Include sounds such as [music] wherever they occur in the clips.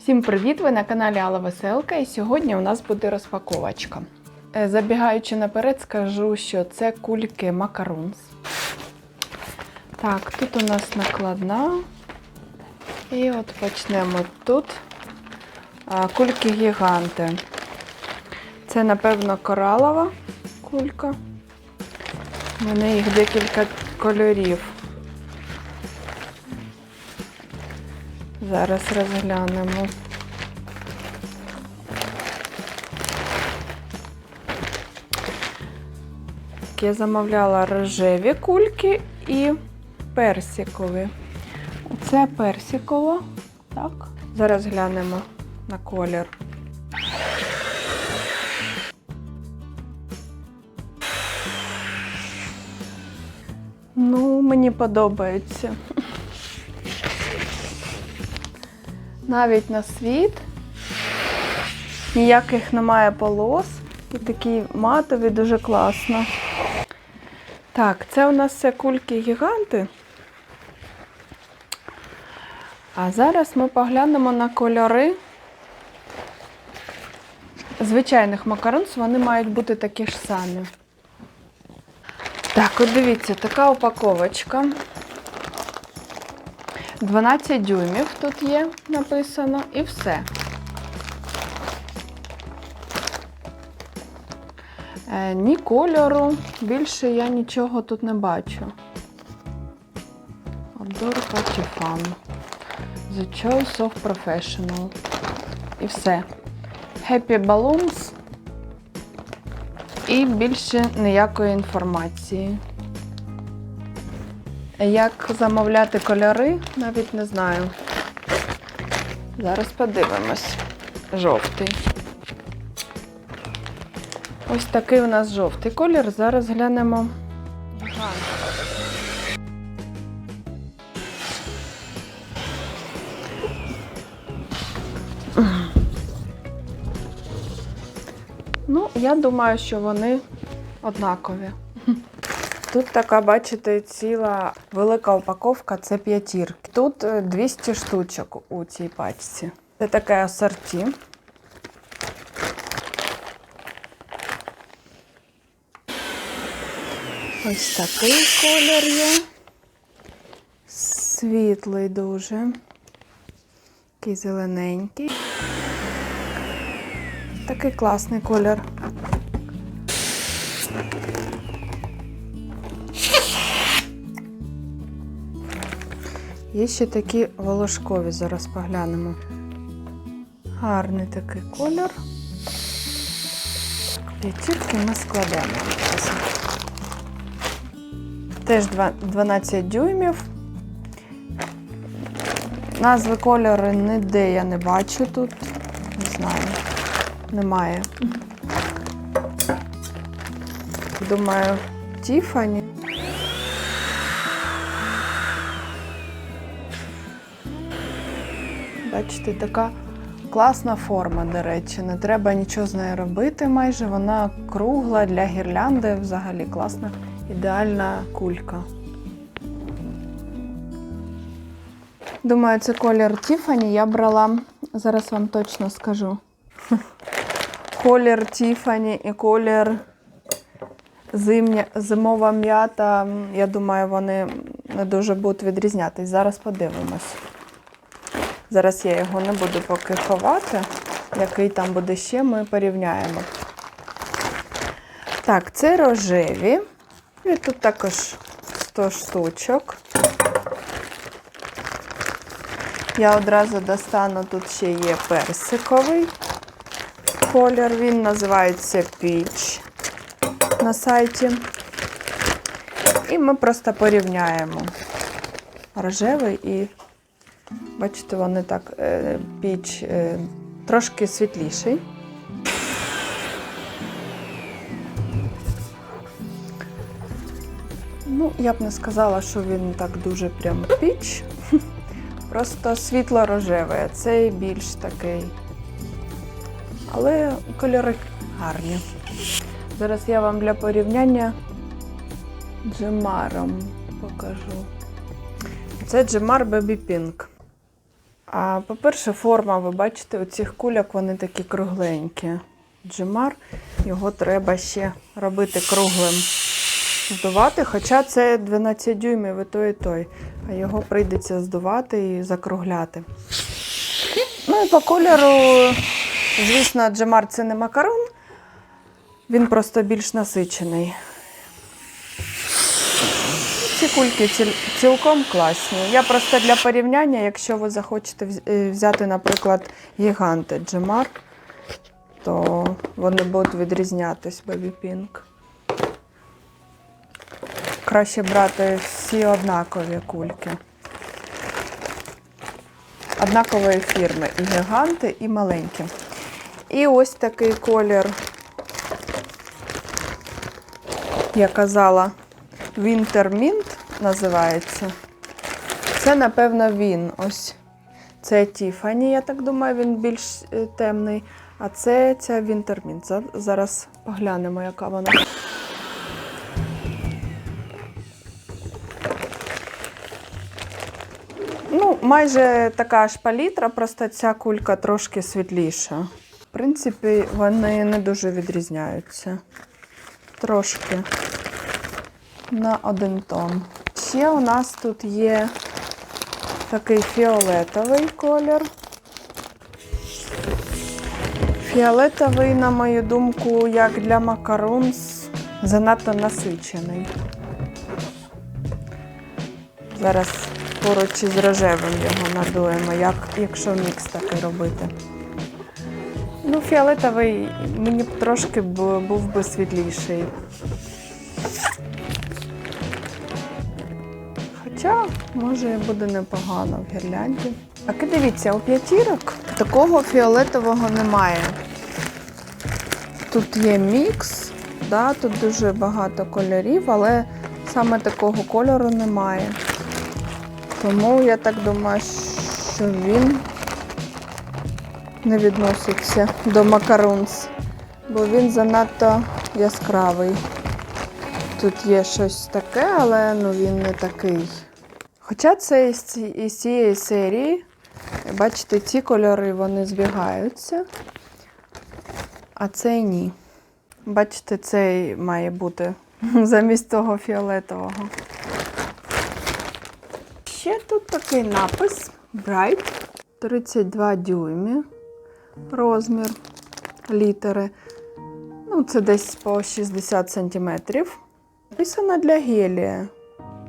Всім привіт! Ви на каналі Алла Веселка і сьогодні у нас буде розпаковочка. Е, Забігаючи наперед, скажу, що це кульки макарунс. Так, тут у нас накладна. І от почнемо тут. Кульки гіганти. Це, напевно, коралова кулька. У мене їх декілька кольорів. Зараз розглянемо. Я замовляла рожеві кульки і персикові. Це персикова. Так. Зараз глянемо на колір. Ну, мені подобається. Навіть на світ. Ніяких немає полос. І такі матові дуже класно. Так, це у нас все кульки гіганти. А зараз ми поглянемо на кольори звичайних макаронс, вони мають бути такі ж самі. Так, от дивіться, така упаковочка. 12 дюймів тут є написано і все. Е, ні кольору, більше я нічого тут не бачу. Обзор Патіфан. The Choice of Professional. І все. Happy Balloons. І більше ніякої інформації. Як замовляти кольори, навіть не знаю. Зараз подивимось. Жовтий. Ось такий у нас жовтий колір. Зараз глянемо. Ну, я думаю, що вони однакові. Тут така, бачите, ціла велика упаковка це п'ятірки. Тут е, 200 штучок у цій пачці. Це таке асорті. Ось такий колір є. Світлий дуже. Такий зелененький. Такий класний колір. Є ще такі волошкові, зараз поглянемо. Гарний такий колір. П'ятірки ми складемо. Теж 12 дюймів. Назви кольори ніде я не бачу тут. Не знаю. Немає. Думаю, Тіфані. Бачите, така класна форма, до речі. Не треба нічого з нею робити майже. Вона кругла для гірлянди, взагалі класна, ідеальна кулька. Думаю, це колір Тіфані я брала. Зараз вам точно скажу. [laughs] Колір Тіфані і колір зимня, зимова м'ята. Я думаю, вони не дуже будуть відрізнятись. Зараз подивимось. Зараз я його не буду поки ховати. Який там буде ще, ми порівняємо. Так, це рожеві. І тут також 100 штучок. Я одразу достану, тут ще є персиковий колір. Він називається Peach на сайті. І ми просто порівняємо рожевий і Бачите, вони так, е, піч е, трошки світліший. Ну, я б не сказала, що він так дуже прям піч. [laughs] Просто світло-рожевий, цей більш такий. Але кольори гарні. Зараз я вам для порівняння джемаром покажу. Це джемар Baby Pink. А по-перше, форма, ви бачите, у цих кульок вони такі кругленькі. Джимар, його треба ще робити круглим. Здувати, хоча це 12 дюймів і той, і той. А його прийдеться здувати і закругляти. Ну і по кольору, звісно, Джемар це не макарон, він просто більш насичений. Ці кульки цілком класні. Я просто для порівняння, якщо ви захочете е, взяти, наприклад, гіганти Джемар, то вони будуть відрізнятись Baby Pink. Краще брати всі однакові кульки. Однакової фірми. І гіганти, і маленькі. І ось такий колір, я казала, Winter Mint називається. Це, напевно, він. Ось це Тіфані, я так думаю, він більш е, темний. А це ця. За- Зараз поглянемо, яка вона. Ну, майже така ж палітра, просто ця кулька трошки світліша. В принципі, вони не дуже відрізняються. Трошки на один тон. Ще у нас тут є такий фіолетовий колір. Фіолетовий, на мою думку, як для макарон, з- занадто насичений. Зараз поруч із рожевим його надуємо, як, якщо мікс такий робити. Ну, фіолетовий мені б трошки був би світліший. Хоча, може, і буде непогано в гірлянді. А ки дивіться, у п'ятірок такого фіолетового немає. Тут є мікс, да, тут дуже багато кольорів, але саме такого кольору немає. Тому я так думаю, що він не відноситься до макарунс, бо він занадто яскравий. Тут є щось таке, але ну, він не такий. Хоча це із, цієї серії, бачите, ці кольори вони збігаються, а цей ні. Бачите, цей має бути [laughs] замість того фіолетового. Ще тут такий напис Bright 32 дюймі розмір літери. Ну, це десь по 60 сантиметрів. Написано для гелія.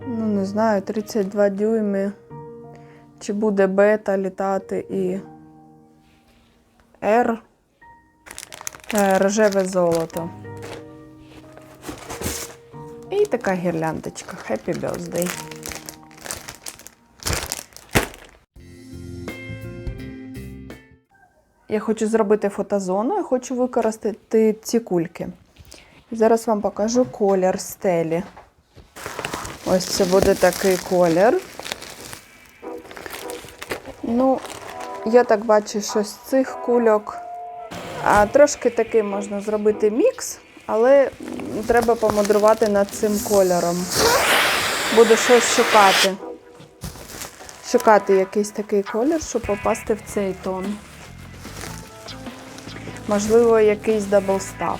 Ну, не знаю, 32 дюйми. Чи буде бета літати і R. Е, Рожеве золото. І така гірляндочка. Happy birthday. Я хочу зробити фотозону, я хочу використати ці кульки. Зараз вам покажу колір стелі. Ось це буде такий колір. Ну, я так бачу, що з цих кульок а, трошки такий можна зробити мікс, але треба помудрувати над цим кольором. Буду щось шукати. Шукати якийсь такий колір, щоб попасти в цей тон. Можливо, якийсь даблстав.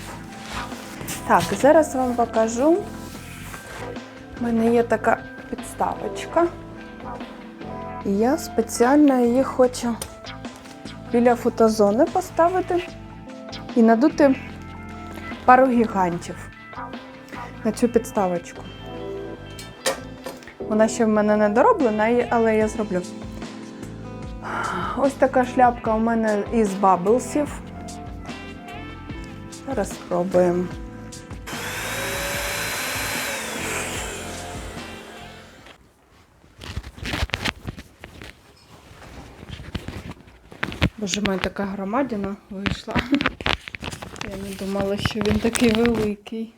Так, зараз вам покажу. У мене є така підставочка. І я спеціально її хочу біля фотозони поставити і надути пару гігантів на цю підставочку. Вона ще в мене не дороблена, але я зроблю. Ось така шляпка у мене із баблсів. Зараз спробуємо. Боже, моя така громадина вийшла. Я не думала, що він такий великий.